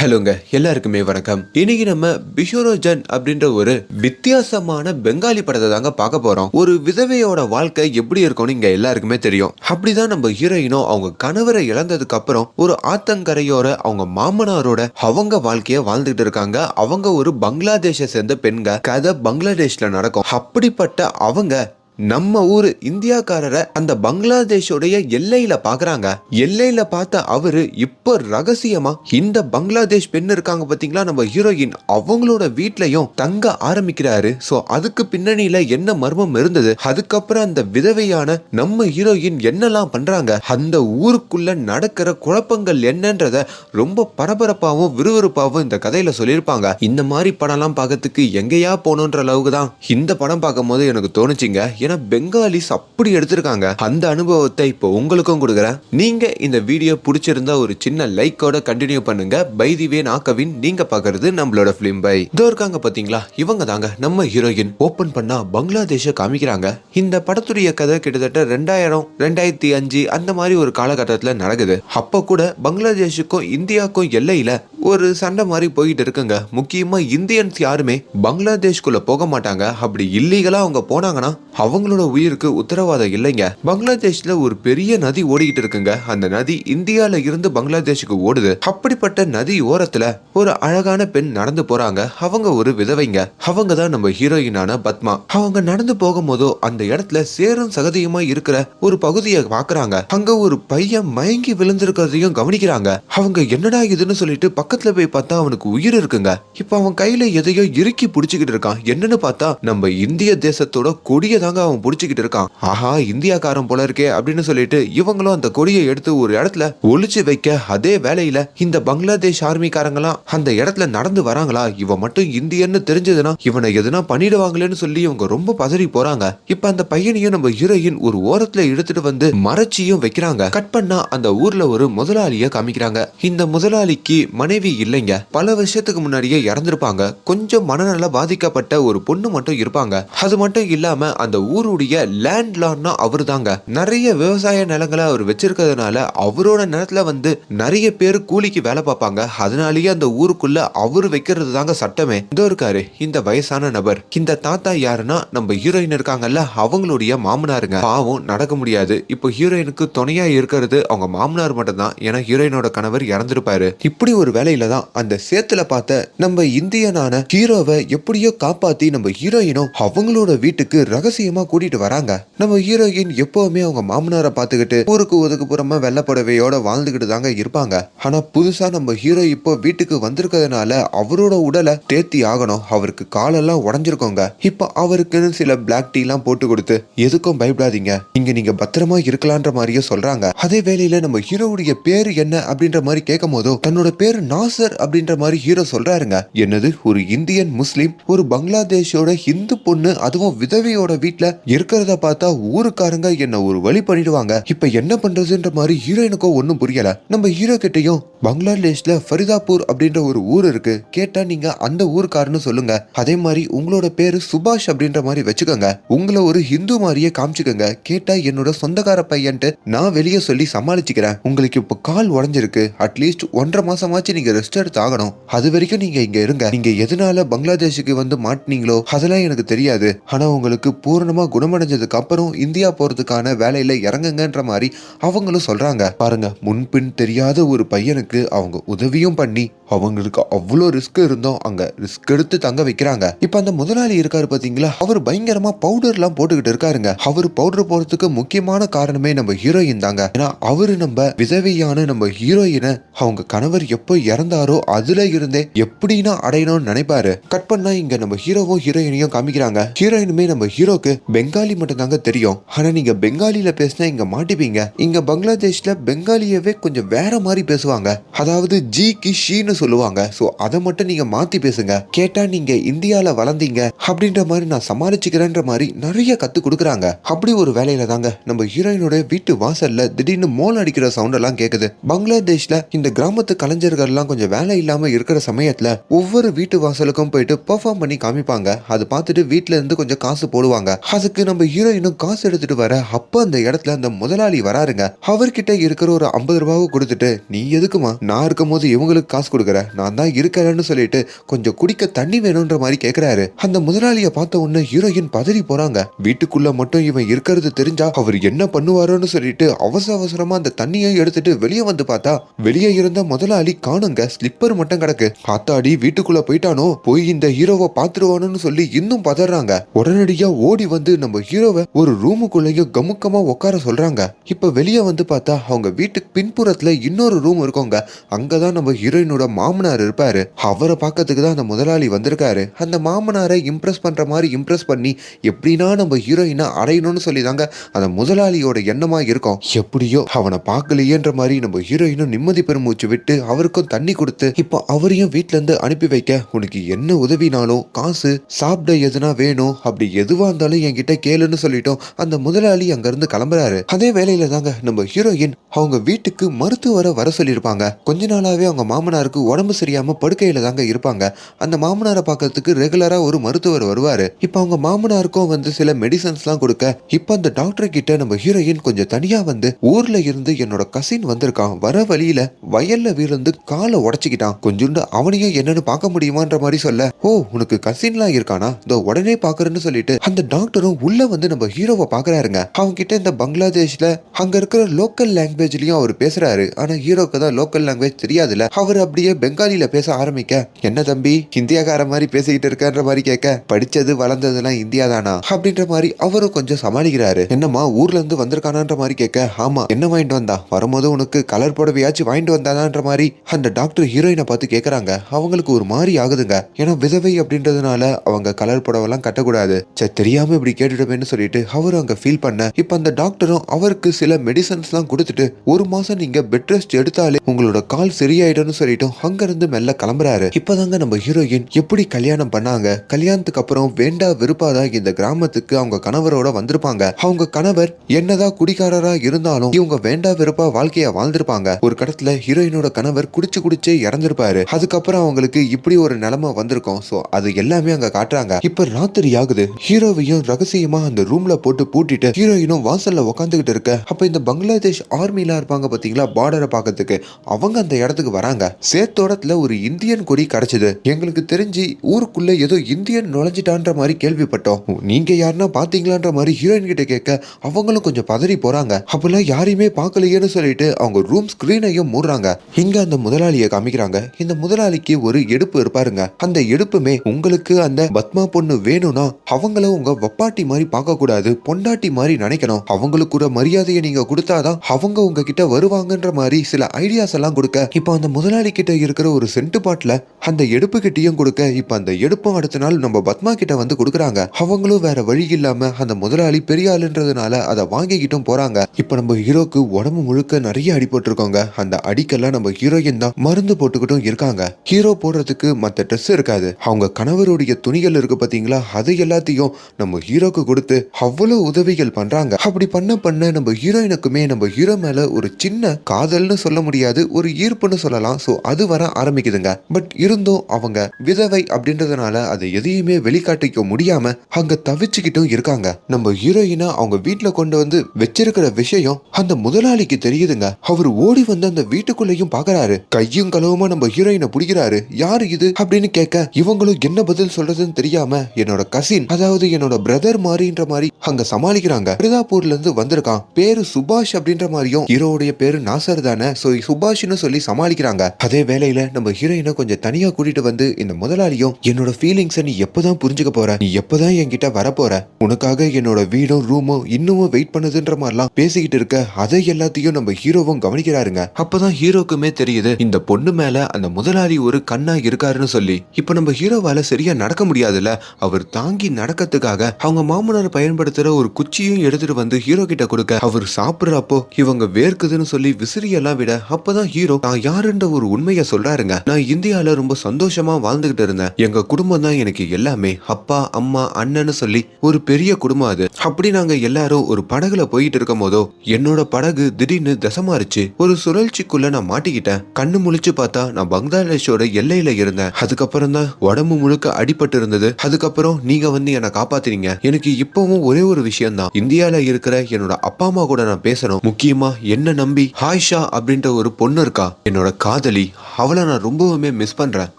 ஹலோங்க எல்லாருக்குமே வணக்கம். இன்னைக்கு நம்ம பிஷோரோஜன் அப்படின்ற ஒரு வித்தியாசமான பெங்காலி படத்தை தாங்க பார்க்க போறோம். ஒரு விதவையோட வாழ்க்கை எப்படி இருக்கும்னு இங்க எல்லாருக்குமே தெரியும். அப்படிதான் நம்ம ஹீரோயினும் அவங்க கணவரை இழந்ததுக்கு அப்புறம் ஒரு ஆத்தங்கரையோர அவங்க மாமனாரோட அவங்க வாழ்க்கைய வாழ்ந்துட்டு இருக்காங்க. அவங்க ஒரு பங்களாதேஷை சேர்ந்த பெண்க கதை பங்களாதேஷ்ல நடக்கும். அப்படிப்பட்ட அவங்க நம்ம ஊரு இந்தியாக்காரரை அந்த பங்களாதேஷோடைய எல்லையில பாக்குறாங்க. எல்லையில பார்த்த அவரு இப்போ ரகசியமா இந்த பங்களாதேஷ் பெண் இருக்காங்க பாத்தீங்களா? நம்ம ஹீரோயின் அவங்களோட வீட்லயும் தங்க ஆரம்பிக்கிறாரு. சோ அதுக்கு பின்னணியில என்ன மர்மம் இருந்தது? அதுக்கப்புறம் அந்த விதவையான நம்ம ஹீரோயின் என்னெல்லாம் பண்றாங்க? அந்த ஊருக்குள்ள நடக்கிற குழப்பங்கள் என்னன்றத ரொம்ப பரபரப்பாவும் விறுவிறுப்பாவும் இந்த கதையில சொல்லியிருப்பாங்க. இந்த மாதிரி படம்லாம் பார்க்கறதுக்கு எங்கேயா போகணுன்ற அளவுக்கு தான் இந்த படம் பார்க்கும்போது எனக்கு தோணுச்சுங்க. ஏன்னா பெங்காலிஸ் அப்படி எடுத்திருக்காங்க. அந்த அனுபவத்தை இப்போ உங்களுக்கும் கொடுக்குறேன். நீங்க இந்த வீடியோ பிடிச்சிருந்தா ஒரு சின்ன லைக்கோட கண்டினியூ பண்ணுங்க. பைதிவே நாக்கவின் நீங்க பாக்குறது நம்மளோட பிலிம் பை இதோ இருக்காங்க பாத்தீங்களா இவங்க தாங்க நம்ம ஹீரோயின் ஓபன் பண்ணா பங்களாதேஷ காமிக்கிறாங்க. இந்த படத்துடைய கதை கிட்டத்தட்ட ரெண்டாயிரம் ரெண்டாயிரத்தி அஞ்சு அந்த மாதிரி ஒரு காலகட்டத்தில் நடக்குது. அப்போ கூட பங்களாதேஷுக்கும் இந்தியாவுக்கும் எல்லையில ஒரு சண்டை மாதிரி போயிட்டு இருக்குங்க. முக்கியமா இந்தியன்ஸ் யாருமே பங்களாதேஷ்குள்ள போக மாட்டாங்க. அப்படி இல்லீகலா அவங்க போனாங்கன்னா அவங்களோட உயிருக்கு உத்தரவாதம் இல்லைங்க. பங்களாதேஷ்ல ஒரு பெரிய நதி ஓடிக்கிட்டு இருக்குங்க. அந்த நதி இந்தியால இருந்து பங்களாதேஷுக்கு ஓடுது. அப்படிப்பட்ட நதி ஓரத்துல ஒரு அழகான பெண் நடந்து போறாங்க. அவங்க ஒரு விதவைங்க. அவங்க தான் நம்ம ஹீரோயினான பத்மா. அவங்க நடந்து போகும்போதோ அந்த இடத்துல சேரும் சகதியுமா இருக்கிற ஒரு பகுதியை பாக்குறாங்க. அங்க ஒரு பையன் மயங்கி விழுந்திருக்கிறதையும் கவனிக்கிறாங்க. அவங்க என்னடா இதுன்னு சொல்லிட்டு பக்கத்துல போய் பார்த்தா அவனுக்கு உயிர் இருக்குங்க. இப்ப அவன் கையில எதையோ இறுக்கி புடிச்சுக்கிட்டு இருக்கான். என்னன்னு பார்த்தா நம்ம இந்திய தேசத்தோட கொடியை தாங்க அவன் பிடிச்சிக்கிட்டு இருக்கான். ஆஹா இந்தியாக்காரன் போல இருக்கே அப்படின்னு சொல்லிட்டு இவங்களும் அந்த கொடியை எடுத்து ஒரு இடத்துல ஒளிச்சு வைக்க அதே வேலையில இந்த பங்களாதேஷ் ஆர்மிக்காரங்களாம் அந்த இடத்துல நடந்து வராங்களா? இவன் மட்டும் இந்தியன்னு தெரிஞ்சதுன்னா இவனை எதுனா பண்ணிடுவாங்களேன்னு சொல்லி இவங்க ரொம்ப பதறி போறாங்க. இப்ப அந்த பையனையும் நம்ம ஹீரோயின் ஒரு ஓரத்துல எடுத்துட்டு வந்து மறைச்சியும் வைக்கிறாங்க. கட் பண்ணா அந்த ஊர்ல ஒரு முதலாளிய காமிக்கிறாங்க. இந்த முதலாளிக்கு மனைவி இல்லைங்க. பல வருஷத்துக்கு முன்னாடியே இறந்திருப்பாங்க. கொஞ்சம் மனநல பாதிக்கப்பட்ட ஒரு பொண்ணு மட்டும் இருப்பாங்க. அது மட்டும் இல்லாம அந்த ஊர் ஊருடைய லேண்ட் லார்ட்னா அவரு தாங்க நிறைய விவசாய நிலங்களை அவர் வச்சிருக்கிறதுனால அவரோட நிலத்துல வந்து நிறைய பேர் கூலிக்கு வேலை பார்ப்பாங்க. அதனாலேயே அந்த ஊருக்குள்ள அவர் வைக்கிறது தாங்க சட்டமே. இதோ இருக்காரு இந்த வயசான நபர். இந்த தாத்தா யாருன்னா நம்ம ஹீரோயின் இருக்காங்கல்ல அவங்களுடைய மாமனாருங்க. பாவம் நடக்க முடியாது. இப்போ ஹீரோயினுக்கு துணையா இருக்கிறது அவங்க மாமனார் மட்டும்தான். ஏன்னா ஹீரோயினோட கணவர் இறந்திருப்பாரு. இப்படி ஒரு வேலையில தான் அந்த சேத்துல பார்த்த நம்ம இந்தியனான ஹீரோவை எப்படியோ காப்பாத்தி நம்ம ஹீரோயினும் அவங்களோட வீட்டுக்கு ரகசியமா கூட்டிட்டு வராங்க. நம்ம ஹீரோயின் எப்பவுமே அவங்க மாமனாரை பார்த்துக்கிட்டு ஊருக்கு ஒதுக்குப்புறமா வெள்ளப்படவையோட வாழ்ந்துகிட்டு தாங்க இருப்பாங்க. ஆனா புதுசா நம்ம ஹீரோ இப்போ வீட்டுக்கு வந்திருக்கிறதுனால அவரோட உடலை தேத்தி ஆகணும். அவருக்கு காலெல்லாம் உடஞ்சிருக்கோங்க. இப்போ அவருக்குன்னு சில பிளாக் டீ எல்லாம் போட்டு கொடுத்து எதுக்கும் பயப்படாதீங்க. இங்க நீங்க பத்திரமா இருக்கலான்ற மாதிரியே சொல்றாங்க. அதே வேளையில நம்ம ஹீரோவுடைய பேரு என்ன அப்படின்ற மாதிரி கேட்கும் போதோ தன்னோட பேரு நாசர் அப்படின்ற மாதிரி ஹீரோ சொல்றாருங்க. என்னது? ஒரு இந்தியன் முஸ்லீம் ஒரு பங்களாதேஷோட ஹிந்து பொண்ணு அதுவும் விதவையோட வீட்டுல இருக்கிறத பார்த்தா ஊருக்காரங்க என்ன ஒரு வழி பண்ணிடுவாங்க. இப்ப என்ன பண்றதுன்ற மாதிரி ஹீரோயினுக்கோ ஒன்றும் புரியல. நம்ம ஹீரோ கிட்டையும் பங்களாதேஷ்ல ஃபரிதாப்பூர் அப்படின்ற ஒரு ஊர் இருக்கு. கேட்டா நீங்க அந்த ஊருக்காரன்னு சொல்லுங்க. அதே மாதிரி உங்களோட பேரு சுபாஷ் அப்படின்ற மாதிரி வச்சுக்கோங்க. உங்களை ஒரு ஹிந்து மாதிரியே காமிச்சுக்கோங்க. கேட்டா என்னோட சொந்தக்கார பையன்ட்டு நான் வெளியே சொல்லி சமாளிச்சுக்கிறேன். உங்களுக்கு இப்போ கால் உடஞ்சிருக்கு. அட்லீஸ்ட் ஒன்றரை மாசமாச்சு நீங்க ரெஸ்ட் எடுத்து ஆகணும். அது வரைக்கும் நீங்க இங்க இருங்க. நீங்க எதனால பங்களாதேஷுக்கு வந்து மாட்டினீங்களோ அதெல்லாம் எனக்கு தெரியாது. ஆனா உங்களுக்கு பூரணமா குணமடைஞ்சதுக்கு அப்புறம் இந்தியா போகிறதுக்கான வேலையில் இறங்குங்கன்ற மாதிரி அவங்களும் சொல்கிறாங்க பாருங்க முன்பின் தெரியாத ஒரு பையனுக்கு அவங்க உதவியும் பண்ணி அவங்களுக்கு அவ்வளோ ரிஸ்க் இருந்தோம். அங்கே ரிஸ்க் எடுத்து தங்க வைக்கிறாங்க. இப்போ அந்த முதலாளி இருக்காரு பார்த்தீங்களா அவர் பயங்கரமாக பவுடர்லாம் போட்டுக்கிட்டு இருக்காருங்க. அவர் பவுடர் போகிறதுக்கு முக்கியமான காரணமே நம்ம ஹீரோயின் தாங்க. ஏன்னா அவரு நம்ம விதவையான நம்ம ஹீரோயினை அவங்க கணவர் எப்போ இறந்தாரோ அதுல இருந்தே எப்படின்னா அடையணும்னு நினைப்பாரு. கட் பண்ணா இங்க நம்ம ஹீரோவும் ஹீரோயினையும் காமிக்கிறாங்க. ஹீரோயினுமே நம்ம ஹீரோக்கு பெங்காலி மட்டும்தாங்க தெரியும். ஆனா நீங்க பெங்காலியில் பேசினா இங்க மாட்டிப்பீங்க. இங்க பங்களாதேஷ்ல பெங்காலியவே கொஞ்சம் வேற மாதிரி பேசுவாங்க. அதாவது ஜி கி ஷீன்னு சொல்லுவாங்க. சோ அதை மட்டும் நீங்க மாத்தி பேசுங்க. கேட்டா நீங்க இந்தியால வளர்ந்தீங்க அப்படின்ற மாதிரி நான் சமாளிச்சுக்கிறேன்ற மாதிரி நிறைய கத்து கொடுக்குறாங்க. அப்படி ஒரு வேலையில தாங்க நம்ம ஹீரோயினோட வீட்டு வாசல்ல திடீர்னு மோல் அடிக்கிற சவுண்ட் எல்லாம் கேக்குது. பங்களாதேஷ்ல இந்த கிராமத்து கலைஞர்கள் எல்லாம் கொஞ்சம் வேலை இல்லாம இருக்கிற சமயத்துல ஒவ்வொரு வீட்டு வாசலுக்கும் போயிட்டு பெர்ஃபார்ம் பண்ணி காமிப்பாங்க. அது பார்த்துட்டு வீட்ல இருந்து கொஞ்சம் காசு போடுவாங்க. அதுக்கு நம்ம ஹீரோயினும் காசு எடுத்துட்டு வர அப்ப அந்த இடத்துல அந்த முதலாளி வராருங்க. அவர்கிட்ட இருக்கிற ஒரு ஐம்பது ரூபாவை கொடுத்துட்டு நீ எதுக்குமா? நான் இருக்கும் போது இவங்களுக்கு காசு கொடுக்குற. நான் தான் இருக்கிறேன்னு சொல்லிட்டு கொஞ்சம் குடிக்க தண்ணி வேணும்ன்ற மாதிரி கேக்குறாரு. அந்த முதலாளியை பார்த்த உடனே ஹீரோயின் பதறி போறாங்க. வீட்டுக்குள்ள மட்டும் இவன் இருக்கிறது தெரிஞ்சா அவர் என்ன பண்ணுவாரோன்னு சொல்லிட்டு அவசர அவசரமா அந்த தண்ணியை எடுத்துட்டு வெளியே வந்து பார்த்தா வெளியே இருந்த முதலாளி காணுங்க. ஸ்லிப்பர் மட்டும் கிடக்கு. காத்தாடி வீட்டுக்குள்ள போயிட்டானோ? போய் இந்த ஹீரோவை பாத்துருவானு சொல்லி இன்னும் பதறாங்க. உடனடியா ஓடி வந்து வந்து நம்ம ஹீரோவை ஒரு ரூமுக்குள்ளேயும் கமுக்கமா உட்கார சொல்றாங்க. இப்ப வெளியே வந்து பார்த்தா அவங்க வீட்டுக்கு பின்புறத்துல இன்னொரு ரூம் இருக்கோங்க. அங்கதான் நம்ம ஹீரோயினோட மாமனார் இருப்பாரு. அவரை பார்க்கறதுக்கு தான் அந்த முதலாளி வந்திருக்காரு. அந்த மாமனாரை இம்ப்ரெஸ் பண்ற மாதிரி இம்ப்ரெஸ் பண்ணி எப்படின்னா நம்ம ஹீரோயினை அடையணும்னு சொல்லி தாங்க அந்த முதலாளியோட எண்ணமா இருக்கும். எப்படியோ அவனை பார்க்கலையேன்ற மாதிரி நம்ம ஹீரோயினும் நிம்மதி பெருமூச்சு விட்டு அவருக்கும் தண்ணி கொடுத்து இப்போ அவரையும் வீட்டுல இருந்து அனுப்பி வைக்க உனக்கு என்ன உதவினாலும் காசு சாப்பிட எதுனா வேணும் அப்படி எதுவா இருந்தாலும் கிட்ட கேளுன்னு சொல்லிட்டோம். அந்த முதலாளி அங்கிருந்து கிளம்புறாரு. அதே வேலையில தாங்க நம்ம ஹீரோயின் அவங்க வீட்டுக்கு மருத்துவரை வர சொல்லியிருப்பாங்க. கொஞ்ச நாளாவே அவங்க மாமனாருக்கு உடம்பு சரியாம படுக்கையில தாங்க இருப்பாங்க. அந்த மாமனாரை பார்க்கறதுக்கு ரெகுலரா ஒரு மருத்துவர் வருவாரு. இப்போ அவங்க மாமனாருக்கும் வந்து சில மெடிசன்ஸ்லாம் கொடுக்க இப்போ அந்த டாக்டர் கிட்ட நம்ம ஹீரோயின் கொஞ்சம் தனியா வந்து ஊர்ல இருந்து என்னோட கசின் வந்திருக்கான். வர வழியில வயல்ல விழுந்து காலை உடைச்சிக்கிட்டான். கொஞ்சோண்டு அவனையும் என்னன்னு பார்க்க முடியுமான்ற மாதிரி சொல்ல ஓ உனக்கு கசின்லாம் இருக்கானா? இதோ உடனே பாக்குறேன்னு சொல்லிட்டு அந்த டாக்டரும் உள்ள வந்து நம்ம ஹீரோவை பாக்குறாருங்க அவங்க கிட்ட இந்த பங்களாதேஷ்ல அங்க இருக்கிற லோக்கல் லாங்குவேஜ்லயும் அவர் பேசுறாரு. ஆனா ஹீரோக்கு தான் லோக்கல் லாங்குவேஜ் தெரியாதுல அவர் அப்படியே பெங்காலில பேச ஆரம்பிக்க என்ன தம்பி இந்தியாக்கார மாதிரி பேசிக்கிட்டு இருக்கன்ற மாதிரி கேட்க படிச்சது வளர்ந்ததெல்லாம் இந்தியா தானா அப்படின்ற மாதிரி அவரும் கொஞ்சம் சமாளிக்கிறாரு. என்னம்மா ஊர்ல இருந்து வந்திருக்கானான்ற மாதிரி கேட்க ஆமா என்ன வாங்கிட்டு வந்தா? வரும்போது உனக்கு கலர் புடவையாச்சும் வாங்கிட்டு வந்தாதான்ற மாதிரி அந்த டாக்டர் ஹீரோயினை பார்த்து கேக்குறாங்க அவங்களுக்கு ஒரு மாதிரி ஆகுதுங்க. ஏன்னா விதவை அப்படின்றதுனால அவங்க கலர் புடவைலாம் கட்டக்கூடாது. சே தெரியாம இப்படி கேட்டுடுவேன்னு சொல்லிட்டு அவரும் அங்க ஃபீல் பண்ண இப்ப அந்த டாக்டரும் அவருக்கு சில மெடிசன்ஸ் எல்லாம் கொடுத்துட்டு ஒரு மாசம் நீங்க பெட் ரெஸ்ட் எடுத்தாலே உங்களோட கால் சரியாயிடும்னு சொல்லிட்டு அங்க இருந்து மெல்ல கிளம்புறாரு. இப்பதாங்க நம்ம ஹீரோயின் எப்படி கல்யாணம் பண்ணாங்க? கல்யாணத்துக்கு அப்புறம் வேண்டா விருப்பாதா இந்த கிராமத்துக்கு அவங்க கணவரோட வந்திருப்பாங்க? அவங்க கணவர் என்னதான் குடிகாரரா இருந்தாலும் இவங்க வேண்டா விருப்பா வாழ்க்கைய வாழ்ந்திருப்பாங்க. ஒரு கடத்துல ஹீரோயினோட கணவர் குடிச்சு குடிச்சே இறந்திருப்பாரு. அதுக்கப்புறம் அவங்களுக்கு இப்படி ஒரு நிலைமை வந்திருக்கும். சோ அது எல்லாமே அங்க காட்டுறாங்க. இப்ப ராத்திரி ஆகுது. ஹீரோவையும் ரகசியமா அந்த ரூம்ல போட்டு பூட்டிட்டு ஹீரோயினும் வாசல்ல உட்காந்துக்கிட்டு இருக்க. அப்ப இந்த பங்களாதேஷ் ஆர்மிலாம் இருப்பாங்க பாத்தீங்களா? பார்டரை பாக்கிறதுக்கு. அவங்க அந்த இடத்துக்கு வராங்க. சேத்தோடத்துல ஒரு இந்தியன் கொடி கிடைச்சது எங்களுக்கு தெரிஞ்சு ஊருக்குள்ள ஏதோ இந்தியன் நுழைஞ்சிட்டான்ற மாதிரி கேள்விப்பட்டோம். நீங்க யாருன்னா பாத்தீங்களான்ற மாதிரி ஹீரோயின் கிட்ட கேட்க அவங்களும் கொஞ்சம் பதறி போறாங்க. அப்பெல்லாம் யாரையுமே பார்க்கலையேன்னு சொல்லிட்டு அவங்க ரூம் ஸ்கிரீனையும் மூடுறாங்க. இங்க அந்த முதலாளியை காமிக்கிறாங்க. இந்த முதலாளிக்கு ஒரு எடுப்பு இருப்பாருங்க. அந்த எடுப்புமே உங்களுக்கு அந்த பத்மா பொண்ணு வேணும்னா அவங்கள உங்க வப்பாட்டி மாதிரி பார்க்கக்கூடாது பொண்டாட்டி மாதிரி நினைக்கணும். அவங்களுக்கு கூட மரியாதையை நீங்க கொடுத்தாதான் அவங்க உங்ககிட்ட வருவாங்கன்ற மாதிரி சில ஐடியாஸ் எல்லாம் கொடுக்க. இப்போ அந்த முதலாளி கிட்ட இருக்கிற ஒரு சென்ட் பாட்டில் அந்த எடுப்பு கிட்டையும் கொடுக்க. இப்போ அந்த எடுப்பும் அடுத்த நாள் நம்ம பத்மா கிட்ட வந்து கொடுக்குறாங்க. அவங்களும் வேற வழி இல்லாம அந்த முதலாளி பெரிய ஆளுன்றதுனால அதை வாங்கிக்கிட்டும் போறாங்க. இப்போ நம்ம ஹீரோக்கு உடம்பு முழுக்க நிறைய அடிபட்டிருக்கோங்க. அந்த அடிக்கெல்லாம் நம்ம ஹீரோயின் தான் மருந்து போட்டுக்கிட்டும் இருக்காங்க. ஹீரோ போடுறதுக்கு மற்ற ட்ரெஸ் இருக்காது. அவங்க கணவருடைய துணிகள் இருக்கு பாத்தீங்களா? அது எல்லாத்தையும் நம்ம ஹீரோக்கு கொடுத்து அவ்வளவு உதவிகள் பண்றாங்க. அப்படி பண்ண பண்ண நம்ம ஹீரோயினுக்குமே நம்ம ஹீரோ மேல ஒரு சின்ன காதல்னு சொல்ல முடியாது ஒரு ஈர்ப்புன்னு சொல்லலாம். சோ அது வர ஆரம்பிக்குதுங்க. பட் இருந்தும் அவங்க விதவை அப்படின்றதுனால அதை எதையுமே வெளிக்காட்டிக்க முடியாம அங்க தவிச்சுக்கிட்டும் இருக்காங்க. நம்ம ஹீரோயினை அவங்க வீட்டுல கொண்டு வந்து வச்சிருக்கிற விஷயம் அந்த முதலாளிக்கு தெரியுதுங்க. அவர் ஓடி வந்து அந்த வீட்டுக்குள்ளேயும் பாக்குறாரு. கையும் களவுமா நம்ம ஹீரோயினை பிடிக்கிறாரு. யாரு இது? அப்படின்னு கேட்க இவங்களும் என்ன பதில் சொல்றதுன்னு தெரியாம என்னோட கசின் அதாவது என்னோட பிரதர் மாதிரின்ற மாதிரி அங்க சமாளிக்கிறாங்க. மிர்தாப்பூர்ல இருந்து வந்திருக்கான். பேரு சுபாஷ் அப்படின்ற மாதிரியும் ஹீரோடைய பேரு நாசர் தானே. சோ சுபாஷ்னு சொல்லி சமாளிக்கிறாங்க. அதே வேலையில நம்ம ஹீரோயினை கொஞ்சம் தனியா கூட்டிட்டு வந்து இந்த முதலாளியும் என்னோட ஃபீலிங்ஸை நீ எப்பதான் புரிஞ்சுக்க போற? நீ எப்பதான் என்கிட்ட வரப்போற? உனக்காக என்னோட வீடும் ரூமும் இன்னமும் வெயிட் பண்ணுதுன்ற மாதிரிலாம் பேசிக்கிட்டு இருக்க அதை எல்லாத்தையும் நம்ம ஹீரோவும் கவனிக்கிறாருங்க. அப்பதான் ஹீரோக்குமே தெரியுது இந்த பொண்ணு மேல அந்த முதலாளி ஒரு கண்ணா இருக்காருன்னு சொல்லி. இப்ப நம்ம ஹீரோவால சரியா நடக்க முடியாதுல்ல? அவர் தாங்கி நடக்கிறதுக்காக அவங்க மாமனார் பயன்படுத்துற ஒரு குச்சியும் எடுத்துட்டு வந்து ஹீரோ கிட்ட கொடுக்க. அவர் சாப்பிடுறப்போ இவங்க வேர்க்குதுன்னு சொல்லி விசிறியெல்லாம் விட அப்பதான் ஹீரோ நான் யாருன்ற ஒரு உண்மையை சொல்றாருங்க. நான் இந்தியால ரொம்ப சந்தோஷமா வாழ்ந்துகிட்டு இருந்தேன். எங்க குடும்பம் தான் எனக்கு எல்லாமே. அப்பா அம்மா அண்ணன்னு சொல்லி ஒரு பெரிய குடும்பம் அது. அப்படி நாங்க எல்லாரும் ஒரு படகுல போயிட்டு இருக்கும் போதோ என்னோட படகு திடீர்னு தசமாறுச்சு. ஒரு சுழற்சிக்குள்ள நான் மாட்டிக்கிட்டேன். கண்ணு முழிச்சு பார்த்தா நான் பங்களாதேஷோட எல்லையில இருந்தேன். அதுக்கப்புறம் தான் உடம்பு முழுக்க அடிபட்டு இருந்தது. அதுக்கப்புறம் நீங்க வந்து என்னை காப்பாத்தினீங்க. எனக்கு இப்பவும் ஒரே ஒரு விஷயம் தான் இந்தியால இருக்கிற என்னோட அப்பா அம்மா கூட நான் பேசணும். முக்கியமா என்ன நம்பி ஹாய்ஷா அப்படின்ற ஒரு பொண்ணு இருக்கா? என்னோட காதலி. அவளை நான் ரொம்பவுமே மிஸ் பண்றேன்.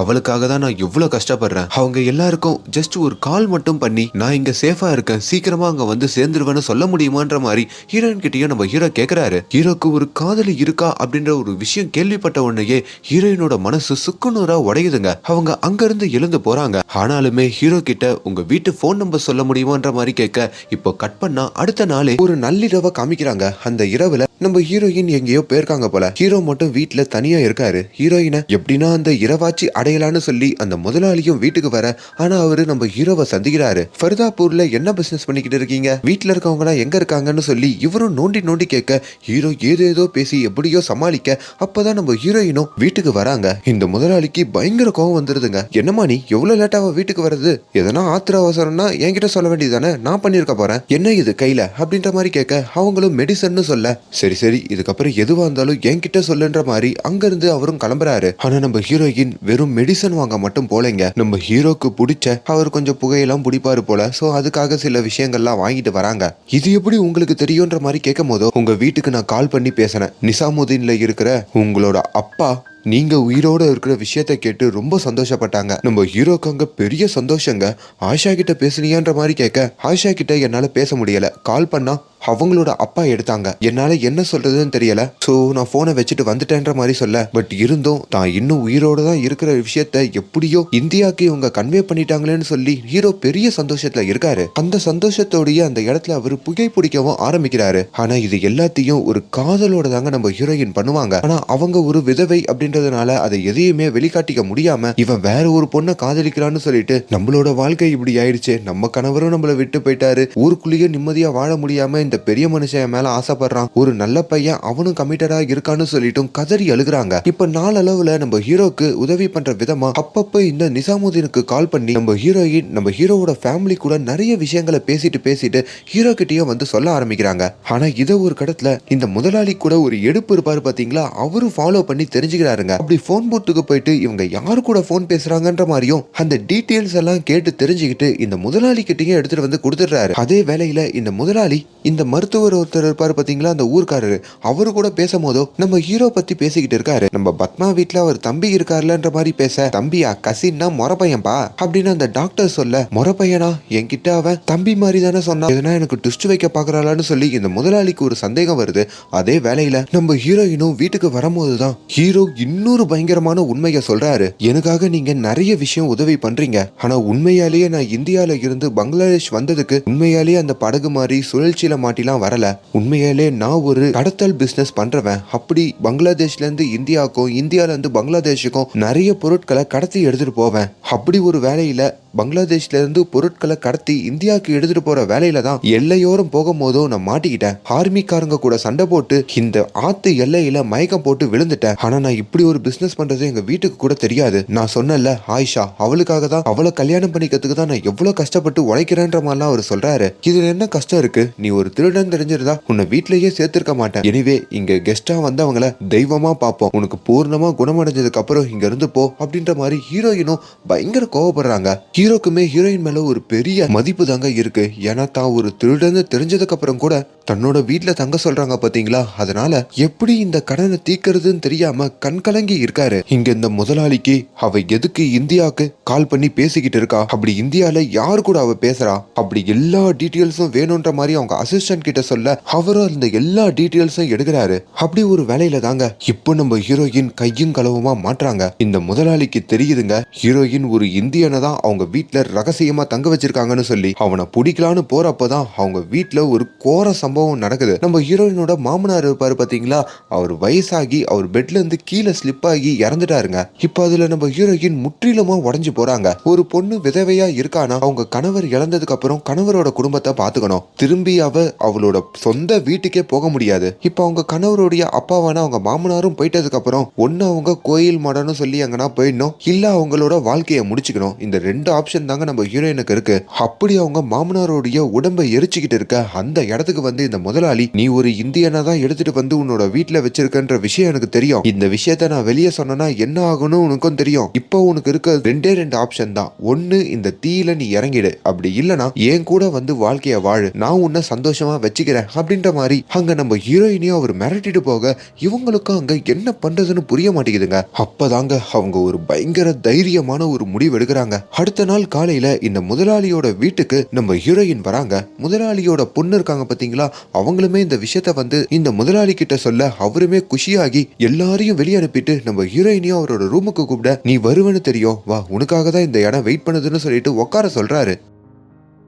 அவளுக்காக தான் நான் எவ்வளவு கஷ்டப்படுறேன். அவங்க எல்லாருக்கும் ஜஸ்ட் ஒரு கால் மட்டும் பண்ணி நான் இங்க சேஃபா இருக்கேன். சீக்கிரமா அங்க வந்து சேர்ந்துருவேன்னு சொல்ல முடியுமான்ற மாதிரி ஹீரோயின் கிட்டயும் நம்ம ஹீரோ கேக்குறாரு. ஹீரோக்கு ஒரு காதலி இருக்கா அப்படின்ற ஒரு விஷயம் கேள்விப்பட்ட உடனேயே ஹீரோயினோட மனசு சுக்குநூறா உடையுதுங்க. அவங்க அங்க இருந்து எழுந்து போறாங்க. ஆனாலுமே ஹீரோ கிட்ட உங்க வீட்டு ஃபோன் நம்பர் சொல்ல முடியும்? முடியுமான்ற மாதிரி கேட்க இப்போ கட் பண்ணா அடுத்த நாளே ஒரு நள்ளிரவை காமிக்கிறாங்க. அந்த இரவுல நம்ம ஹீரோயின் எங்கேயோ போயிருக்காங்க போல. ஹீரோ மட்டும் வீட்டுல தனியா இருக்காரு. ஹீரோயினை எப்படின்னா அந்த இரவாச்சி அடையலான்னு சொல்லி அந்த முதலாளியும் வீட்டுக்கு வர ஆனா அவரு நம்ம ஹீரோவை சந்திக்கிறாரு. ஃபர்தாபூர்ல என்ன பிசினஸ் பண்ணிக்கிட்டு இருக்கீங்க? வீட்டுல இருக்கவங்க எல்லாம் எங்க இருக்காங்கன்னு சொல்லி இவரும் நோண்டி நோண்டி கேட்க ஹீரோ ஏதேதோ பேசி எப்படியோ சமாளிக்க அப்பதான் நம்ம ஹீரோயினும் வீட்டுக்கு வராங்க. இந்த முதலாளிக்கு பயங்கர கோவம் வந்துருதுங்க. என்னமா நீ எவ்வளவு லேட்டாவா வீட்டுக்கு வர்றது? எதனா ஆத்திர அவசரம்னா என்கிட்ட சொல்ல வேண்டியதானே நான் பண்ணிருக்க போறேன். என்ன இது கையில? அப்படின்ற மாதிரி கேட்க அவங்களும் மெடிசன்னு சொல்ல சரி சரி இதுக்கப்புறம் எதுவா இருந்தாலும் என்கிட்ட சொல்லுன்ற மாதிரி அங்கிருந்து அவரும் கிளம்புறாரு. ஆனா நம்ம ஹீரோயின் வெறும் மெடிசன் வாங்க மட்டும் போலங்க. நம்ம ஹீரோக்கு பிடிச்ச அவர் கொஞ்சம் புகையெல்லாம் பிடிப்பாரு போல. சோ அதுக்காக சில விஷயங்கள்லாம் வாங்கிட்டு வராங்க. இது எப்படி உங்களுக்கு தெரியும்ன்ற மாதிரி கேட்கும் போதோ உங்க வீட்டுக்கு நான் கால் பண்ணி பேசினேன். நிசாமுதீன்ல இருக்கிற உங்களோட அப்பா நீங்க உயிரோட இருக்கிற விஷயத்த கேட்டு ரொம்ப சந்தோஷப்பட்டாங்க. நம்ம ஹீரோக்கு அங்க பெரிய சந்தோஷங்க. ஆஷா கிட்ட பேசுனியான்ற மாதிரி கேட்க ஆஷா கிட்ட என்னால பேச முடியல. கால் பண்ணா அவங்களோட அப்பா எடுத்தாங்க. என்னால என்ன சொல்றதுன்னு தெரியல. சோ நான் போனை வச்சுட்டு வந்துட்டேன்ற மாதிரி சொல்ல. பட் இருந்தும் தான் இன்னும் உயிரோட தான் இருக்கிற விஷயத்த எப்படியோ இந்தியாவுக்கு இவங்க கன்வே பண்ணிட்டாங்களேன்னு சொல்லி ஹீரோ பெரிய சந்தோஷத்துல இருக்காரு. அந்த சந்தோஷத்தோடய அந்த இடத்துல அவர் புகை பிடிக்கவும் ஆரம்பிக்கிறாரு. ஆனா இது எல்லாத்தையும் ஒரு காதலோட தாங்க நம்ம ஹீரோயின் பண்ணுவாங்க. ஆனா அவங்க ஒரு விதவை அப்படின்றதுனால அதை எதையுமே வெளிக்காட்டிக்க முடியாம இவன் வேற ஒரு பொண்ணை காதலிக்கிறான்னு சொல்லிட்டு நம்மளோட வாழ்க்கை இப்படி ஆயிடுச்சு. நம்ம கணவரும் நம்மளை விட்டு போயிட்டாரு. ஊருக்குள்ளேயே நிம்மதியா வாழ முடியாம இந்த பெரிய மனுஷன் மேல ஆசைப்படுறான். ஒரு நல்ல பையன் அவனும் கமிட்டடா இருக்கான்னு சொல்லிட்டும் கதறி அழுகுறாங்க. இப்ப நாளளவுல நம்ம ஹீரோக்கு உதவி பண்ற விதமா அப்பப்ப இந்த நிசாமுதீனுக்கு கால் பண்ணி நம்ம ஹீரோயின் நம்ம ஹீரோவோட ஃபேமிலி கூட நிறைய விஷயங்களை பேசிட்டு பேசிட்டு ஹீரோ கிட்டயும் வந்து சொல்ல ஆரம்பிக்கிறாங்க. ஆனா இதை ஒரு கடத்துல இந்த முதலாளி கூட ஒரு எடுப்பு இருப்பாரு பாத்தீங்களா? அவரும் ஃபாலோ பண்ணி தெரிஞ்சுக்கிறாருங்க. அப்படி போன் பூத்துக்கு போயிட்டு இவங்க யாரு கூட போன் பேசுறாங்கன்ற மாதிரியும் அந்த டீட்டெயில்ஸ் எல்லாம் கேட்டு தெரிஞ்சுக்கிட்டு இந்த முதலாளி கிட்டயும் எடுத்துட்டு வந்து கொடுத்துடுறாரு. அதே வேளையில இந்த முதலாளி இந்த இந்த மருத்துவர் ஒருத்தர் இருப்பாரு பாத்தீங்களா? அந்த ஊர்க்காரரு. அவரு கூட பேசும்போதோ நம்ம ஹீரோ பத்தி பேசிக்கிட்டு இருக்காரு. நம்ம பத்மா வீட்டில் அவர் தம்பி இருக்காருலன்ற மாதிரி பேச தம்பியா கசின்னா மொற பையன்பா அப்படின்னு அந்த டாக்டர் சொல்ல மொற பையனா என்கிட்ட அவன் தம்பி மாதிரி தானே சொன்னா எதனா எனக்கு டுஸ்ட் வைக்க பாக்குறாளான்னு சொல்லி இந்த முதலாளிக்கு ஒரு சந்தேகம் வருது. அதே வேலையில நம்ம ஹீரோயினும் வீட்டுக்கு வரும்போது தான் ஹீரோ இன்னொரு பயங்கரமான உண்மையை சொல்றாரு. எனக்காக நீங்க நிறைய விஷயம் உதவி பண்றீங்க. ஆனா உண்மையாலேயே நான் இந்தியால இருந்து பங்களாதேஷ் வந்ததுக்கு உண்மையாலேயே அந்த படகு மாதிரி சுழற்சியில மாட்டிலாம் வரல. உண்மையிலே நான் ஒரு கடத்தல் பிசினஸ் பண்றவன். அப்படி பங்களாதேஷ்ல இருந்து இந்தியாவுக்கும் இந்தியால இருந்து பங்களாதேஷுக்கும் நிறைய பொருட்களை கடத்தி எடுத்துட்டு போவேன். அப்படி ஒரு வேலையில பங்களாதேஷ்ல இருந்து பொருட்களை கடத்தி இந்தியாவுக்கு எடுத்துட்டு போற வேலையில தான் எல்லையோரம் போகும்போதும் நான் மாட்டிக்கிட்டேன். ஆர்மிக்காரங்க கூட சண்டை போட்டு இந்த ஆத்து எல்லையில மயக்கம் போட்டு விழுந்துட்டேன். ஆனா நான் இப்படி ஒரு பிசினஸ் பண்றது எங்க வீட்டுக்கு கூட தெரியாது. நான் சொன்னேன்ல ஆயிஷா அவளுக்காக தான் அவளை கல்யாணம் பண்ணிக்கிறதுக்கு தான் நான் எவ்வளவு கஷ்டப்பட்டு உழைக்கிறேன்ற மாதிரிலாம் அவர் சொல்றாரு. இதுல என்ன கஷ்டம் இருக்கு? நீ ஒரு திருடன் தெரிஞ்சிருந்தா உன்னை வீட்லயே சேர்த்திருக்க மாட்டேன். எனிவே இங்க கெஸ்டா வந்தவங்கள தெய்வமா பார்ப்போம். உனக்கு பூர்ணமா குணமடைஞ்சதுக்கு அப்புறம் இங்க இருந்து போ அப்படின்ற மாதிரி ஹீரோயினும் பயங்கர கோவப்படுறாங்க. ஹீரோக்குமே ஹீரோயின் மேல ஒரு பெரிய மதிப்பு தாங்க இருக்கு. ஏன்னா தான் ஒரு திருடன்னு தெரிஞ்சதுக்கு அப்புறம் கூட தன்னோட வீட்டுல தங்க சொல்றாங்க பாத்தீங்களா? அதனால எப்படி இந்த கடனை தீக்கிறதுன்னு தெரியாம கண் கலங்கி இருக்காரு. இங்க இந்த முதலாளிக்கு அவ எதுக்கு இந்தியாவுக்கு கால் பண்ணி பேசிக்கிட்டு இருக்கா? அப்படி இந்தியால யாரு கூட அவ பேசுறா? அப்படி எல்லா டீட்டெயில்ஸும் வேணும்ன்ற மாதிரி அவங்க அசிஸ்ட் அசிஸ்டன்ட் கிட்ட சொல்ல அவரும் அந்த எல்லா டீட்டெயில்ஸும் எடுக்கிறாரு. அப்படி ஒரு வேலையில தாங்க இப்போ நம்ம ஹீரோயின் கையும் களவுமா மாற்றாங்க இந்த முதலாளிக்கு தெரியுதுங்க ஹீரோயின் ஒரு இந்தியனை தான் அவங்க வீட்டுல ரகசியமா தங்க வச்சிருக்காங்கன்னு சொல்லி அவனை பிடிக்கலான்னு போறப்பதான் அவங்க வீட்டுல ஒரு கோர சம்பவம் நடக்குது. நம்ம ஹீரோயினோட மாமனார் இருப்பாரு பாத்தீங்களா? அவர் வயசாகி அவர் பெட்ல இருந்து கீழே ஸ்லிப் ஆகி இறந்துட்டாருங்க. இப்போ அதுல நம்ம ஹீரோயின் முற்றிலுமா உடைஞ்சு போறாங்க. ஒரு பொண்ணு விதவையா இருக்கானா? அவங்க கணவர் இழந்ததுக்கு அப்புறம் கணவரோட குடும்பத்தை பாத்துக்கணும். திரும்பி அவ அவளோட சொந்த வீட்டுக்கே போக முடியாது. இப்போ அவங்க கணவருடைய அப்பாவான அவங்க மாமனாரும் போயிட்டதுக்கு அப்புறம் ஒன்னு அவங்க கோயில் மடம்னு சொல்லி அங்கன்னா போயிடணும். இல்ல அவங்களோட வாழ்க்கையை முடிச்சுக்கணும். இந்த ரெண்டு ஆப்ஷன் தாங்க நம்ம ஹீரோயினுக்கு இருக்கு. அப்படி அவங்க மாமனாரோடைய உடம்பை எரிச்சுக்கிட்டு இருக்க அந்த இடத்துக்கு வந்து இந்த முதலாளி நீ ஒரு இந்தியனா தான் எடுத்துட்டு வந்து உன்னோட வீட்டுல வச்சிருக்கன்ற விஷயம் எனக்கு தெரியும். இந்த விஷயத்த நான் வெளியே சொன்னேன்னா என்ன ஆகும்னு உனக்கும் தெரியும். இப்போ உனக்கு இருக்க ரெண்டே ரெண்டு ஆப்ஷன் தான். ஒன்னு இந்த தீயில நீ இறங்கிடு. அப்படி இல்லனா என் கூட வந்து வாழ்க்கைய வாழு. நான் உன்னை சந்தோஷம் வச்சுக்கிறேன் அப்படின்ற மாதிரி அங்க நம்ம ஹீரோயினையும் அவர் மிரட்டிட்டு போக இவங்களுக்கும் அங்க என்ன பண்றதுன்னு புரிய மாட்டேங்குதுங்க. அப்பதாங்க அவங்க ஒரு பயங்கர தைரியமான ஒரு முடிவு எடுக்கிறாங்க. அடுத்த நாள் காலையில இந்த முதலாளியோட வீட்டுக்கு நம்ம ஹீரோயின் வராங்க. முதலாளியோட பொண்ணு இருக்காங்க பாத்தீங்களா? அவங்களுமே இந்த விஷயத்த வந்து இந்த முதலாளி கிட்ட சொல்ல அவருமே குஷியாகி எல்லாரையும் வெளியே அனுப்பிட்டு நம்ம ஹீரோயினையும் அவரோட ரூமுக்கு கூப்பிட நீ வருவேன்னு தெரியும். வா உனக்காக தான் இந்த இடம் வெயிட் பண்ணுதுன்னு சொல்லிட்டு உட்கார சொல்றாரு.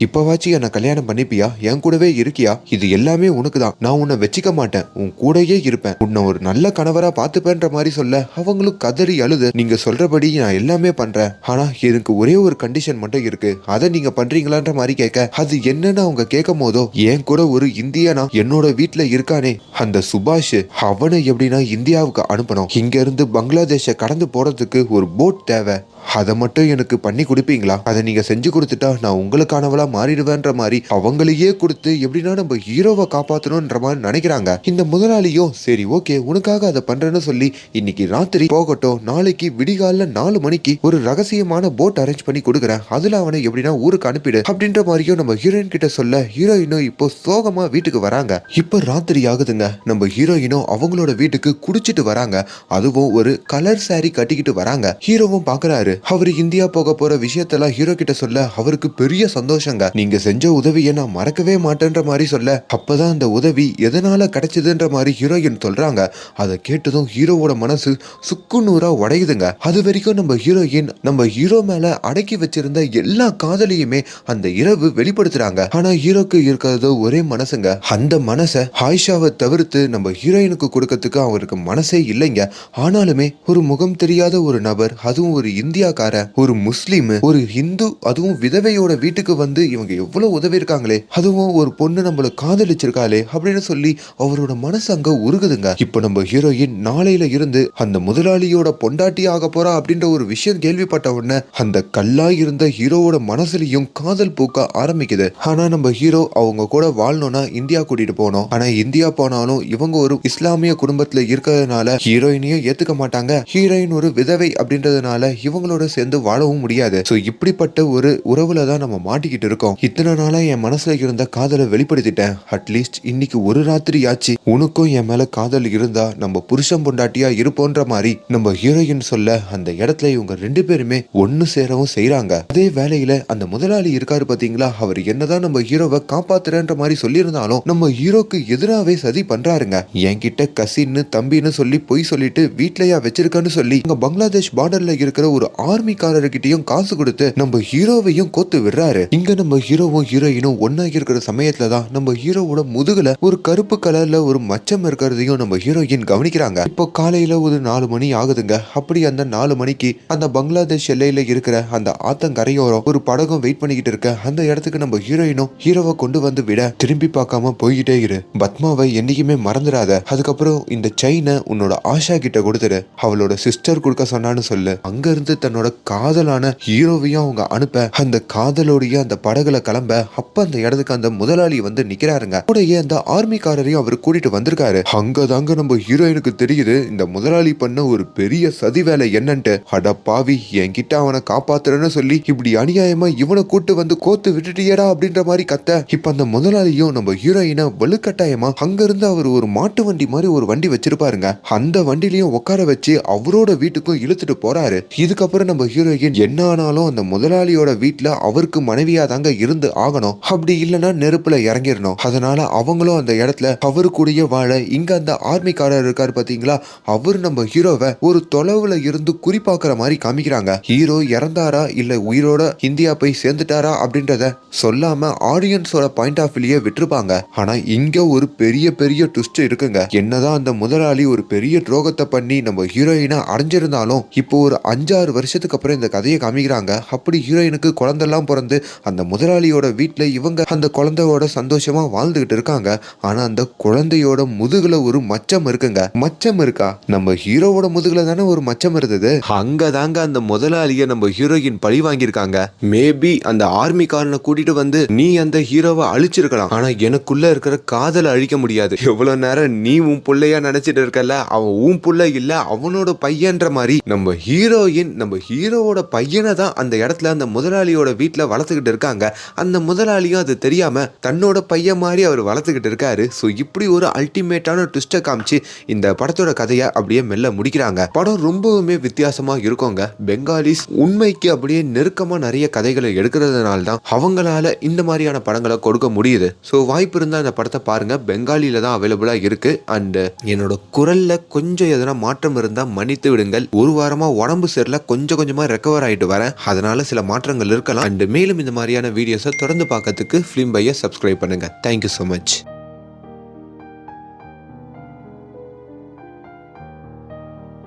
இப்பவாச்சு என்ன கல்யாணம் பண்ணிப்பியா? என் கூடவே இருக்கியா? இது எல்லாமே உனக்கு தான் நான் உன்னை வச்சுக்க மாட்டேன். உன் கூடயே இருப்பேன். உன்னை ஒரு நல்ல கணவரா பார்த்துப்பேன்ற மாதிரி சொல்ல அவங்களும் கதறி அழுது நீங்க சொல்றபடி நான் எல்லாமே பண்றேன். ஆனா எனக்கு ஒரே ஒரு கண்டிஷன் மட்டும் இருக்கு. அதை நீங்க பண்றீங்களான்ற மாதிரி கேட்க அது என்னன்னு அவங்க கேட்கும் போதோ என் கூட ஒரு இந்தியனா? என்னோட வீட்டுல இருக்கானே? அந்த சுபாஷ் அவனை எப்படின்னா இந்தியாவுக்கு அனுப்பணும். இங்க இருந்து பங்களாதேஷை கடந்து போறதுக்கு ஒரு போட் தேவை. அதை மட்டும் எனக்கு பண்ணி கொடுப்பீங்களா? அதை நீங்க செஞ்சு கொடுத்துட்டா நான் உங்களுக்கானவளா மாறிடுவேன்ற மாதிரி அவங்களையே கொடுத்து எப்படின்னா நம்ம ஹீரோவை காப்பாத்தணும்ன்ற மாதிரி நினைக்கிறாங்க. இந்த முதலாளியும் சரி ஓகே உனக்காக அதை பண்றேன்னு சொல்லி இன்னைக்கு ராத்திரி போகட்டும். நாளைக்கு விடிகால நாலு மணிக்கு ஒரு ரகசியமான போட் அரேஞ்ச் பண்ணி கொடுக்குறேன். அதுல அவனை எப்படின்னா ஊருக்கு அனுப்பிடு அப்படின்ற மாதிரியும் நம்ம ஹீரோயின் கிட்ட சொல்ல ஹீரோயினும் இப்போ சோகமா வீட்டுக்கு வராங்க. இப்போ ராத்திரி ஆகுதுங்க. நம்ம ஹீரோயினும் அவங்களோட வீட்டுக்கு குடிச்சிட்டு வராங்க. அதுவும் ஒரு கலர் சாரி கட்டிக்கிட்டு வராங்க. ஹீரோவும் பாக்குறாரு. அவர் இந்தியா போக போற விஷயத்தெல்லாம் ஹீரோ கிட்ட சொல்ல அவருக்கு பெரிய சந்தோஷங்க. நீங்க செஞ்ச உதவியை நான் மறக்கவே மாட்டேன்ற மாதிரி சொல்ல. அப்பதான் அந்த உதவி எதனால கிடைச்சதுன்ற மாதிரி ஹீரோயின் சொல்றாங்க. அதை கேட்டதும் ஹீரோவோட மனசு சுக்குநூறா உடையுதுங்க. அது வரைக்கும் நம்ம ஹீரோயின் நம்ம ஹீரோ மேல அடக்கி வச்சிருந்த எல்லா காதலையுமே அந்த இரவு வெளிப்படுத்துறாங்க. ஆனா ஹீரோக்கு இருக்கிறதோ ஒரே மனசுங்க. அந்த மனசை ஆயிஷாவை தவிர்த்து நம்ம ஹீரோயினுக்கு கொடுக்கறதுக்கு அவருக்கு மனசே இல்லைங்க. ஆனாலுமே ஒரு முகம் தெரியாத ஒரு நபர் அதுவும் ஒரு இந்தியா இந்தியாக்கார ஒரு முஸ்லீம் ஒரு ஹிந்து அதுவும் விதவையோட வீட்டுக்கு வந்து இவங்க எவ்வளவு உதவி இருக்காங்களே அதுவும் ஒரு பொண்ணு நம்மள காதலிச்சிருக்காளே அப்படின்னு சொல்லி அவரோட மனசு அங்க உருகுதுங்க. இப்போ நம்ம ஹீரோயின் நாளையில இருந்து அந்த முதலாளியோட பொண்டாட்டி ஆக போறா அப்படின்ற ஒரு விஷயம் கேள்விப்பட்ட உடனே அந்த கல்லா இருந்த ஹீரோவோட மனசுலயும் காதல் பூக்க ஆரம்பிக்குது. ஆனா நம்ம ஹீரோ அவங்க கூட வாழணும்னா இந்தியா கூட்டிட்டு போனோம் ஆனா இந்தியா போனாலும் இவங்க ஒரு இஸ்லாமிய குடும்பத்துல இருக்கிறதுனால ஹீரோயினையும் ஏத்துக்க மாட்டாங்க. ஹீரோயின் ஒரு விதவை அப்படின்றதுனால இவங்க அவங்களோட சேர்ந்து வாழவும் முடியாது. சோ இப்படிப்பட்ட ஒரு உறவுல தான் நம்ம மாட்டிக்கிட்டு இருக்கோம். இத்தனை நாளா என் மனசுல இருந்த காதலை வெளிப்படுத்திட்டேன். அட்லீஸ்ட் இன்னைக்கு ஒரு ராத்திரி ஆச்சு உனக்கும் என் மேல காதல் இருந்தா நம்ம புருஷன் பொண்டாட்டியா இருப்போன்ற மாதிரி நம்ம ஹீரோயின் சொல்ல அந்த இடத்துல இவங்க ரெண்டு பேருமே ஒன்னு சேரவும் செய்யறாங்க அதே வேலையில அந்த முதலாளி இருக்காரு பாத்தீங்களா? அவர் என்னதான் நம்ம ஹீரோவை காப்பாத்துறேன்ற மாதிரி சொல்லியிருந்தாலும் நம்ம ஹீரோக்கு எதிராவே சதி பண்றாருங்க. என்கிட்ட கசின்னு தம்பின்னு சொல்லி பொய் சொல்லிட்டு வீட்லயா வச்சிருக்கன்னு சொல்லி இங்க பங்களாதேஷ் பார்டர்ல இருக்கிற ஒரு ஆர்மிக்காரர்கிட்டயும் காசு கொடுத்து நம்ம ஹீரோவையும் கோத்து விடுறாரு. இங்க நம்ம ஹீரோவும் ஹீரோயினும் ஒன்னா இருக்கிற சமயத்துல தான் நம்ம ஹீரோவோட முதுகுல ஒரு கருப்பு கலர்ல ஒரு மச்சம் இருக்கிறதையும் நம்ம ஹீரோயின் கவனிக்கிறாங்க. இப்போ காலையில ஒரு நாலு மணி ஆகுதுங்க. அப்படி அந்த நாலு மணிக்கு அந்த பங்களாதேஷ் எல்லையில இருக்கிற அந்த ஆத்தங்கரையோரம் ஒரு படகம் வெயிட் பண்ணிக்கிட்டு இருக்க. அந்த இடத்துக்கு நம்ம ஹீரோயினும் ஹீரோவை கொண்டு வந்து விட திரும்பி பார்க்காம போய்கிட்டே இரு. பத்மாவை என்னைக்குமே மறந்துடாத. அதுக்கப்புறம் இந்த செயினை உன்னோட ஆஷா கிட்ட கொடுத்துரு. அவளோட சிஸ்டர் கொடுக்க சொன்னான்னு சொல்லு. அங்க இருந்து தன்னோட காதலான ஹீரோவையும் அவங்க அனுப்ப அந்த காதலோடைய அந்த படகுல கிளம்ப அப்ப அந்த இடத்துக்கு அந்த முதலாளி வந்து நிக்கிறாருங்க. கூடயே அந்த ஆர்மிக்காரரையும் அவர் கூட்டிட்டு வந்திருக்காரு. அங்கதாங்க நம்ம ஹீரோயினுக்கு தெரியுது இந்த முதலாளி பண்ண ஒரு பெரிய சதி வேலை என்னன்ட்டு. அட பாவி என்கிட்ட அவனை காப்பாத்துறேன்னு சொல்லி இப்படி அநியாயமா இவனை கூட்டு வந்து கோத்து விட்டுட்டியடா அப்படின்ற மாதிரி கத்த. இப்ப அந்த முதலாளியும் நம்ம ஹீரோயினை வலுக்கட்டாயமா அங்க இருந்து அவர் ஒரு மாட்டு வண்டி மாதிரி ஒரு வண்டி வச்சிருப்பாருங்க. அந்த வண்டிலையும் உட்கார வச்சு அவரோட வீட்டுக்கும் இழுத்துட்டு போறாரு. இதுக்கப்புறம் நம்ம ஹீரோயின் என்ன ஆனாலும் அந்த முதலாளியோட வீட்டுல அவருக்கு மனைவியா தாங்க இருந்து ஆகணும். அப்படி இல்லைன்னா நெருப்புல இறங்கிடணும். அதனால அவங்களும் அந்த இடத்துல அவரு கூடயே வாழ இங்க அந்த ஆர்மிக்காரர் இருக்காரு பாத்தீங்களா? அவர் நம்ம ஹீரோவை ஒரு தொலைவுல இருந்து குறிப்பாக்குற மாதிரி காமிக்கிறாங்க. ஹீரோ இறந்தாரா? இல்ல உயிரோட இந்தியா போய் சேர்ந்துட்டாரா? அப்படின்றத சொல்லாம ஆடியன்ஸோட பாயிண்ட் ஆஃப் வியூலயே விட்டுருப்பாங்க. ஆனா இங்க ஒரு பெரிய பெரிய ட்விஸ்ட் இருக்குங்க. என்னதான் அந்த முதலாளி ஒரு பெரிய துரோகத்தை பண்ணி நம்ம ஹீரோயினை அடைஞ்சிருந்தாலும் இப்போ ஒரு அஞ்சாறு வருஷம் வருஷத்துக்கு அப்புறம் இந்த கதையை காமிக்கிறாங்க. அப்படி ஹீரோயினுக்கு குழந்தெல்லாம் பிறந்து அந்த முதலாளியோட வீட்டில் இவங்க அந்த குழந்தையோட சந்தோஷமா வாழ்ந்துகிட்டு இருக்காங்க. ஆனா அந்த குழந்தையோட முதுகுல ஒரு மச்சம் இருக்குங்க. மச்சம் இருக்கா? நம்ம ஹீரோவோட முதுகுல தானே ஒரு மச்சம் இருந்தது. அங்க தாங்க அந்த முதலாளிய நம்ம ஹீரோயின் பழி வாங்கியிருக்காங்க. மேபி அந்த ஆர்மிக்காரனை கூட்டிட்டு வந்து நீ அந்த ஹீரோவை அழிச்சிருக்கலாம். ஆனா எனக்குள்ள இருக்கிற காதலை அழிக்க முடியாது. எவ்வளவு நேரம் நீ உன் பிள்ளையா நினைச்சிட்டு இருக்கல அவன் உன் பிள்ளை இல்ல அவனோட பையன்ற மாதிரி நம்ம ஹீரோயின் நம்ம ஹீரோவோட பையனை தான் அந்த இடத்துல அந்த முதலாளியோட வீட்டில் வளர்த்துக்கிட்டு இருக்காங்க. அந்த முதலாளியும் அது தெரியாமல் தன்னோட பையன் மாதிரி அவர் வளர்த்துக்கிட்டு இருக்காரு. ஸோ இப்படி ஒரு அல்டிமேட்டான ட்விஸ்ட்டை காமிச்சு இந்த படத்தோட கதையை அப்படியே மெல்ல முடிக்கிறாங்க. படம் ரொம்பவுமே வித்தியாசமாக இருக்குங்க. பெங்காலிஸ் உண்மைக்கு அப்படியே நெருக்கமாக நிறைய கதைகளை எடுக்கிறதுனால தான் அவங்களால இந்த மாதிரியான படங்களை கொடுக்க முடியுது. ஸோ வாய்ப்பு இருந்தால் அந்த படத்தை பாருங்க. பெங்காலியில தான் அவைலபிளாக இருக்கு. அண்டு என்னோட குரலில் கொஞ்சம் எதனா மாற்றம் இருந்தால் மன்னித்து விடுங்கள். ஒரு வாரமாக உடம்பு சரியில்லை கொஞ்சம் கொஞ்சம் கொஞ்சமாக ரெக்கவர் ஆயிட்டு வரேன். அதனால சில மாற்றங்கள் இருக்கலாம். அண்ட் மேலும் இந்த மாதிரியான வீடியோஸை தொடர்ந்து பார்க்கறதுக்கு ஃபிலிம் பையை சப்ஸ்கிரைப் பண்ணுங்க. Thank you so much